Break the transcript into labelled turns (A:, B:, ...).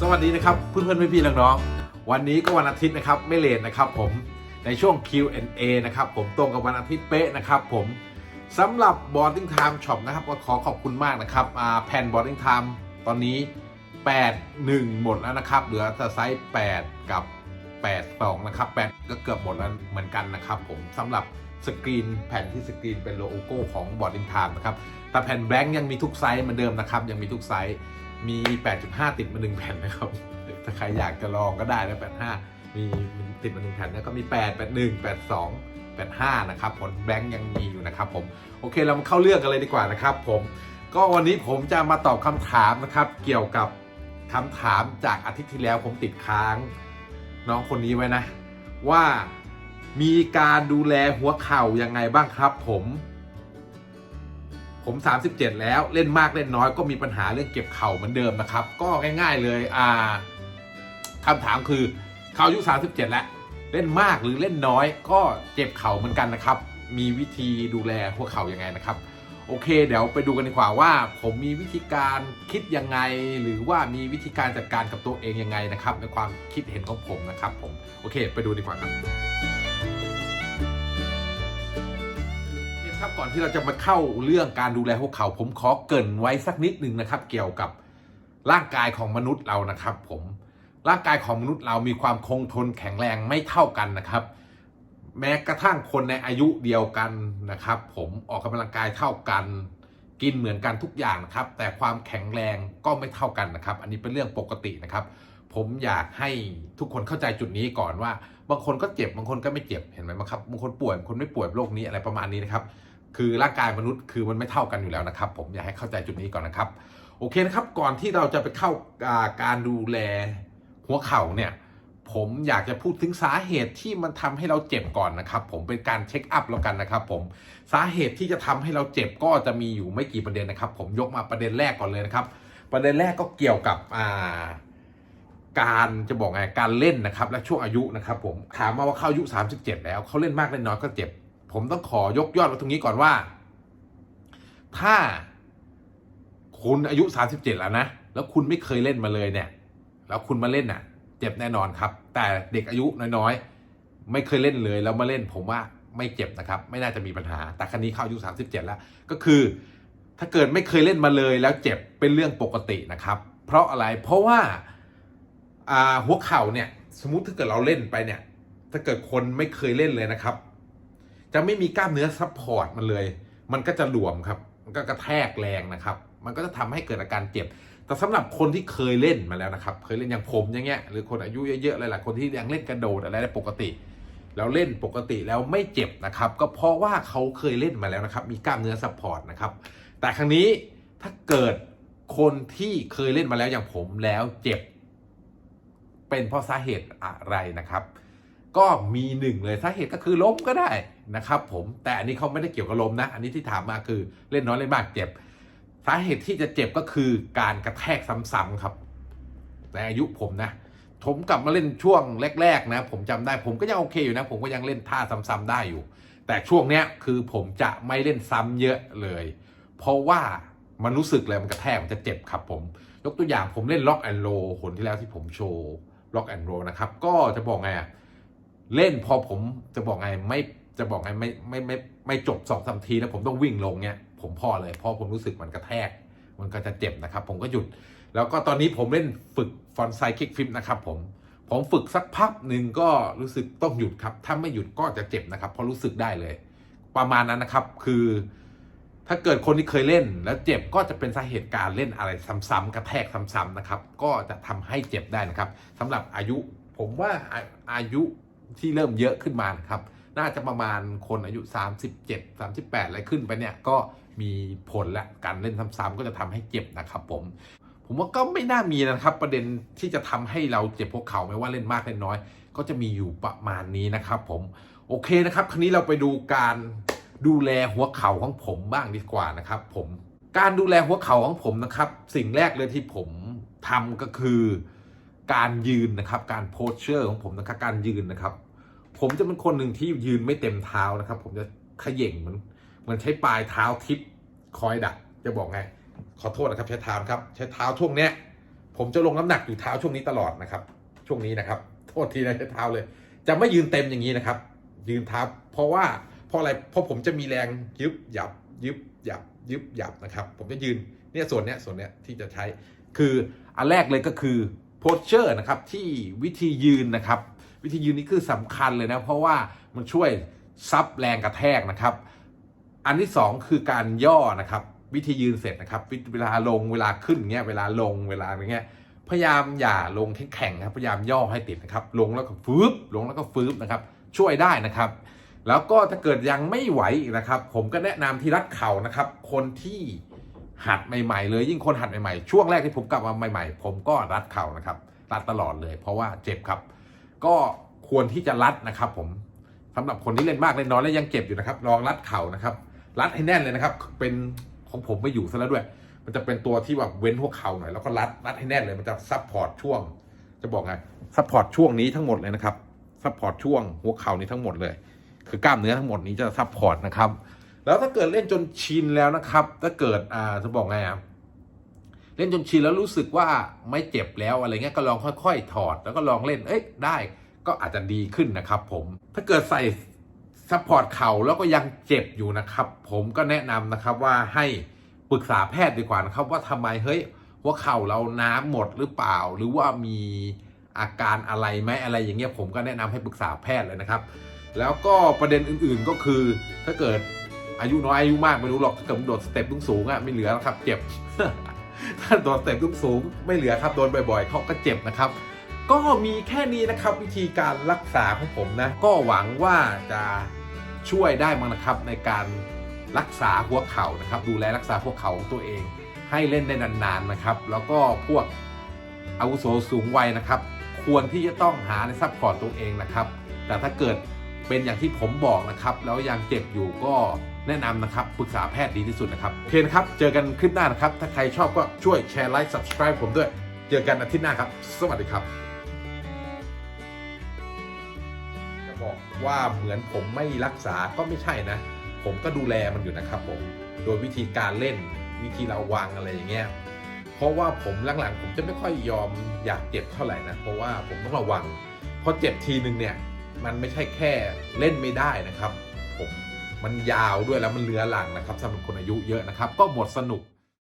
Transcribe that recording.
A: สวัสดีนะครับเพื่อนเพื่อนๆพี่ๆน้องๆวันนี้ก็วันอาทิตย์นะครับไม่เลทนะครับผมในช่วง Q&A นะครับผมตรงกับวันอาทิตย์เป๊ะนะครับผมสำหรับ Boarding Time Shop นะครับก็ขอขอบคุณมากนะครับแผ่น Boarding Time ตอนนี้ 8 1 หมดแล้วนะครับ เหลือแต่ไซส์8 กับ 8 2 นะครับ 8 ก็เกือบหมดแล้วเหมือนกันนะครับผมสำหรับสกรีนแผ่นที่สกรีนเป็นโลโก้ของ Boarding Time นะครับแต่แผ่นแบงค์ยังมีทุกไซส์เหมือนเดิมนะครับยังมีทุกไซส์ มี 8.5 ติดมาหนึ่งแผ่นนะครับ ถ้าใครอยากจะลองก็ได้นะ85 มีติดมาหนึ่งแผ่นแล้วก็มี 8 81 82 85 นะครับ ผลแบงค์ยังมีอยู่นะครับผม โอเคเรามาเข้าเรื่องกันเลยดีกว่านะครับผมก็วันนี้ผมจะมาตอบคำถามนะครับ เกี่ยวกับคำถามจากอาทิตย์ที่แล้วผมติดค้าง น้องคนนี้ไว้นะ ว่ามีการดูแลหัวเข่ายังไงบ้างครับ ผม ผม 37 แล้วเล่นมากเล่นน้อยก็มีปัญหาเรื่องเก็บเข่าเหมือนเดิมนะครับ ก็ง่าย ๆเลยอ่าคำถามคือเขาอายุ 37 แล้ว เล่นมากหรือเล่นน้อย ก็เจ็บเข่าเหมือนกันนะครับ มีวิธีดูแลหัวเข่ายังไงนะครับ โอเค เดี๋ยวไปดูกันดีกว่าว่า ผมมีวิธีการคิดยังไง หรือว่ามีวิธีการจัดการกับตัวเองยังไงนะครับ ในความคิดเห็นของผมนะครับ ผมโอเค ไปดูดีกว่าครับ ครับก่อนที่เราจะมาเข้าเรื่องการดูแลหัวเข่าผมขอเกรินไว้สักนิดหนึ่งนะครับ เกี่ยวกับร่างกายของมนุษย์เรานะครับ ผมร่างกายของมนุษย์เรามีความคงทนแข็งแรงไม่เท่ากันนะครับ แม้กระทั่งคนในอายุเดียวกันนะครับ ผมออกกำลังกายเท่ากัน กินเหมือนกันทุกอย่างนะครับ แต่ความแข็งแรงก็ไม่เท่ากันนะครับ อันนี้เป็นเรื่องปกตินะครับ ผมอยากให้ทุกคนเข้าใจจุดนี้ก่อนว่า บางคนก็เจ็บบางคนก็ไม่เจ็บเห็นไหมครับบางคนป่วยบางคนไม่ป่วยโรคนี้อะไรประมาณนี้นะครับคือร่างกายมนุษย์คือมันไม่เท่ากันอยู่แล้วนะครับ ผมอยากให้เข้าใจจุดนี้ก่อนนะครับ โอเคนะครับก่อนที่เราจะไปเข้าการดูแลหัวเข่าเนี่ยผมอยากจะพูดถึงสาเหตุที่มันทำให้เราเจ็บก่อนนะครับ ผมเป็นการเช็คอัพแล้วกันนะครับ ผมสาเหตุที่จะทำให้เราเจ็บก็จะมีอยู่ไม่กี่ประเด็นนะครับ ผมยกมาประเด็นแรกก่อนเลยนะครับ ประเด็นแรกก็เกี่ยวกับอ่า การจะบอกไงการเล่นนะครับ และช่วงอายุนะครับผมถามมาว่าเข้าอายุ 37 แล้วเขาเล่นมากเล่นน้อยก็เจ็บ ผมต้องขอยกยอดไว้ตรงนี้ก่อนว่า ถ้าคุณอายุ 37 แล้วนะ แล้วคุณไม่เคยเล่นมาเลยเนี่ย แล้วคุณมาเล่นน่ะ เจ็บแน่นอนครับ แต่เด็กอายุน้อยๆ ไม่เคยเล่นเลยแล้วมาเล่น ผมว่าไม่เจ็บนะครับ ไม่น่าจะมีปัญหา แต่ครั้นี้เข้าอายุ 37 แล้ว ก็คือ ถ้าเกิดไม่เคยเล่นมาเลยแล้วเจ็บเป็นเรื่องปกตินะครับ เพราะอะไรเพราะว่าอ่า หัวเข่าเนี่ยสมมุติถ้าเกิดเราเล่นไปเนี่ย ถ้าเกิดคนไม่เคยเล่นเลยนะครับ จะไม่มีกล้ามเนื้อซัพพอร์ตมันเลย มันก็จะหลวมครับ มันก็กระแทกแรงนะครับ มันก็จะทำให้เกิดอาการเจ็บ แต่สำหรับคนที่เคยเล่นมาแล้วนะครับ เคยเล่นอย่างผมอย่างเงี้ย หรือคนอายุเยอะๆหลายๆคนที่ยังเล่นกระโดดอะไรได้ปกติ แล้วเล่นปกติแล้วไม่เจ็บนะครับ ก็เพราะว่าเขาเคยเล่นมาแล้วนะครับ มีกล้ามเนื้อซัพพอร์ตนะครับ แต่ครั้งนี้ถ้าเกิดคนที่เคยเล่นมาแล้วอย่างผมแล้วเจ็บ เป็นเพราะสาเหตุอะไรนะครับ ก็มีหนึ่งเลยสาเหตุก็คือล้มก็ได้นะครับ ผมแต่อันนี้เขาไม่ได้เกี่ยวกับล้มนะ อันนี้ที่ถามมาคือเล่นน้อยเล่นมากเจ็บ สาเหตุที่จะเจ็บก็คือการกระแทกซ้ำๆครับในอายุผมนะผมกลับมาเล่นช่วงแรกๆนะ ผมจำได้ผมก็ยังโอเคอยู่นะ ผมก็ยังเล่นท่าซ้ำๆได้อยู่ แต่ช่วงเนี้ยคือผมจะไม่เล่นซ้ำเยอะเลย เพราะว่ามันรู้สึกเลยมันกระแทกมันจะเจ็บครับผม ยกตัวอย่างผมเล่นล็อกแอนโรหนที่แล้วที่ผมโชว์ ล็อกแอนโรนะครับ ก็จะบอกไงอะเล่นพอผมจะบอกไงไม่จะบอกไงไม่ไม่ไม่ไม่จบสองสามทีแล้วผมต้องวิ่งลงเนี่ยผมพอเลยเพราะผมรู้สึกมันกระแทก มันก็จะเจ็บนะครับ ผมก็หยุด แล้วก็ตอนนี้ผมเล่นฝึกฟอนไซคิกฟิปนะครับผมผมฝึกสักพักหนึ่งก็รู้สึกต้องหยุดครับ ถ้าไม่หยุดก็จะเจ็บนะครับเพราะรู้สึกได้เลย ประมาณนั้นนะครับคือ ถ้าเกิดคนที่เคยเล่นแล้วเจ็บก็จะเป็นสาเหตุการเล่นอะไรซ้ำๆกระแทกซ้ำๆนะครับ ก็จะทำให้เจ็บได้นะครับสำหรับอายุผมว่าอาอายุที่เริ่มเยอะขึ้นมานะครับ น่าจะประมาณคนอายุ 37 38 อะไรขึ้นไปเนี่ยก็มีผลและการเล่นซ้ำๆก็จะทำให้เจ็บนะครับ ผม ผมว่าก็ไม่น่ามีนะครับ ประเด็นที่จะทำให้เราเจ็บพวกเขาไม่ว่าเล่นมากเล่นน้อย ก็จะมีอยู่ประมาณนี้นะครับ ผมโอเคนะครับ คราวนี้เราไปดูการ ดูแลหัวเข่าของผมบ้างดีกว่านะครับ ผมการดูแลหัวเข่าของผมนะครับ สิ่งแรกเลยที่ผมทำก็คือการยืนนะครับ การโพสเชอร์ของผมนะครับการยืนนะครับ ผมจะเป็นคนหนึ่งที่ยืนไม่เต็มเท้านะครับ ผมจะขย่งเหมือนเหมือนใช้ปลายเท้าทิปคอยดัก จะบอกไง ขอโทษนะครับใช้เท้าครับ ใช้เท้าช่วงเนี้ย ผมจะลงน้ำหนักอยู่เท้าช่วงนี้ตลอดนะครับ ช่วงนี้นะครับ โทษทีนะใช้เท้าเลย จะไม่ยืนเต็มอย่างนี้นะครับ ยืนเท้าเพราะว่า ราะอะไรเพราะผมจะมีแรงยึบหยับยึบหยับยึบหยับนะครับ ผมจะยืนเนี่ยส่วนเนี้ยส่วนเนี้ยที่จะใช้คืออันแรกเลยก็คือโพสเชอร์นะครับที่วิธียืนนะครับ วิธียืนนี่คือสำคัญเลยนะเพราะว่ามันช่วยซับแรงกระแทกนะครับ อันที่สองคือการย่อนะครับ วิธียืนเสร็จนะครับ เวลาลงเวลาขึ้นเงี้ยเวลาลงเวลาอย่างเงี้ยพยายามอย่าลงแข็งๆครับพยายามย่อให้ติดนะครับ ลงแล้วก็ฟืบลงแล้วก็ฟืบนะครับ ช่วยได้นะครับ แล้วก็ถ้าเกิดยังไม่ไหวนะครับ ผมก็แนะนำที่รัดเข่านะครับ คนที่หัดใหม่ๆ เลยยิ่งคนหัดใหม่ๆ ช่วงแรกที่ผมกลับมาใหม่ๆ ผมก็รัดเข่านะครับ รัดตลอดเลย เพราะว่าเจ็บครับ ก็ควรที่จะรัดนะครับ ผมสำหรับคนที่เล่นมากเล่นน้อยแล้วยังเจ็บอยู่นะครับ ลองรัดเข่านะครับ รัดให้แน่นเลยนะครับ เป็นของผมไม่อยู่ซะแล้วด้วย มันจะเป็นตัวที่แบบเว้นหัวเข่าหน่อยแล้วก็รัดรัดให้แน่นเลยมันจะซับพอร์ตช่วง จะบอกไงซัพพอร์ตช่วงนี้ทั้งหมดเลยนะครับซัพพอร์ตช่วงหัวเข่านี้ทั้งหมดเลย คือกล้ามเนื้อทั้งหมดนี้จะซัพพอร์ตนะครับ แล้วถ้าเกิดเล่นจนชินแล้วนะครับ ถ้าเกิดอ่าจะบอกไงอะเล่นจนชินแล้วรู้สึกว่าไม่เจ็บแล้วอะไรเงี้ยก็ลองค่อยๆ ถอดแล้วก็ลองเล่นเอ้ยได้ก็อาจจะดีขึ้นนะครับผมถ้าเกิดใส่ซัพพอร์ตเข่าแล้วก็ยังเจ็บอยู่นะครับ ผมก็แนะนำนะครับว่าให้ปรึกษาแพทย์ดีกว่านะครับ ว่าทำไมเฮ้ยหัวเข่าเราน้ำหมดหรือเปล่า หรือว่ามีอาการอะไรไหมอะไรอย่างเงี้ยผมก็แนะนำให้ปรึกษาแพทย์เลยนะครับ แล้วก็ประเด็นอื่นๆก็คือถ้าเกิดอายุน้อยอายุมากไม่รู้หรอกถ้าเกิดโดดสเต็ปสูงๆอะไม่เหลือแล้วครับ เจ็บ ถ้าโดดสเต็ปสูงๆไม่เหลือครับโดนบ่อยๆเขาก็เจ็บนะครับ ก็มีแค่นี้นะครับวิธีการรักษาของผมนะ ก็หวังว่าจะช่วยได้มั้งนะครับในการรักษาหัวเข่านะครับ ดูแลรักษาหัวเข่าของตัวเอง ให้เล่นได้นานๆนะครับ แล้วก็พวกอาวุโสสูงวัยนะครับ ควรที่จะต้องหาในซัพพอร์ตตัวเองนะครับ แต่ถ้าเกิด เป็นอย่างที่ผมบอกนะครับ แล้วยังเจ็บอยู่ก็แนะนำนะครับปรึกษาแพทย์ดีที่สุดนะครับโอเคนะครับ เจอกันคลิปหน้านะครับ ถ้าใครชอบก็ช่วยแชร์ไลค์ subscribe ผมด้วย เจอกันอาทิตย์หน้าครับ สวัสดีครับจะบอกว่าเหมือนผมไม่รักษาก็ไม่ใช่นะ ผมก็ดูแลมันอยู่นะครับผมโดยวิธีการเล่นวิธีระวังอะไรอย่างเงี้ยเพราะว่าผมหลังๆ ผมจะไม่ค่อยยอมอยากเจ็บเท่าไหร่นะ เพราะว่าผมต้องระวังพอเจ็บทีนึงเนี่ย มันไม่ใช่แค่เล่นไม่ได้นะครับ ผมมันยาวด้วยแล้วมันเลื้อหลังนะครับสำหรับคนอายุเยอะนะครับ ก็หมดสนุก